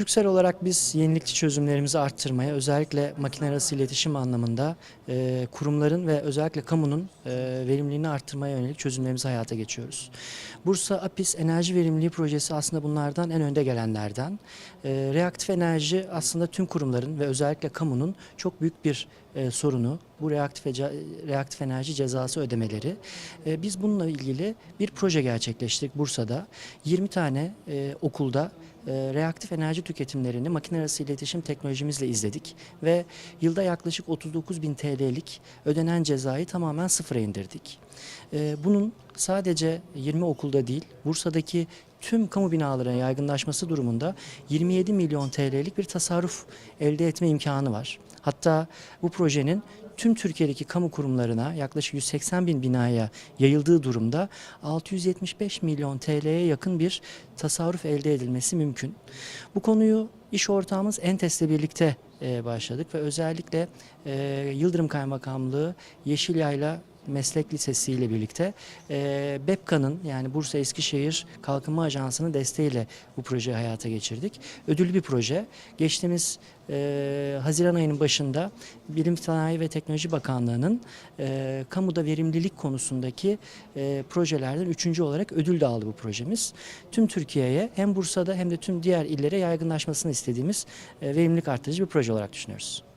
Türksel olarak biz yenilikçi çözümlerimizi arttırmaya, özellikle makine arası iletişim anlamında e, kurumların ve özellikle kamunun e, verimliliğini arttırmaya yönelik çözümlerimizi hayata geçiyoruz. Bursa APİS Enerji Verimliliği Projesi aslında bunlardan en önde gelenlerden. E, reaktif enerji aslında tüm kurumların ve özellikle kamunun çok büyük bir e, sorunu. Bu reaktif, ece- reaktif enerji cezası ödemeleri. E, biz bununla ilgili bir proje gerçekleştirdik Bursa'da. 20 tane e, okulda e, reaktif enerji tüketimlerini makine arası iletişim teknolojimizle izledik ve yılda yaklaşık 39 bin TL'lik ödenen cezayı tamamen sıfıra indirdik. E, bunun sadece 20 okulda değil, Bursa'daki tüm kamu binalarına yaygınlaşması durumunda 27 milyon TL'lik bir tasarruf elde etme imkanı var. Hatta bu projenin tüm Türkiye'deki kamu kurumlarına yaklaşık 180 bin binaya yayıldığı durumda 675 milyon TL'ye yakın bir tasarruf elde edilmesi mümkün. Bu konuyu iş ortağımız Entes'le birlikte e, başladık ve özellikle e, Yıldırım Kaymakamlığı Yeşilyayla Meslek Lisesi ile birlikte e, BEPKA'nın yani Bursa Eskişehir Kalkınma Ajansı'nın desteğiyle bu projeyi hayata geçirdik. Ödüllü bir proje. Geçtiğimiz e, Haziran ayının başında Bilim Sanayi ve Teknoloji Bakanlığı'nın e, kamuda verimlilik konusundaki e, projelerden üçüncü olarak ödül de aldı bu projemiz. Tüm Türkiye'ye hem Bursa'da hem de tüm diğer illere yaygınlaşmasını istediğimiz e, verimlilik arttırıcı bir proje olarak düşünüyoruz.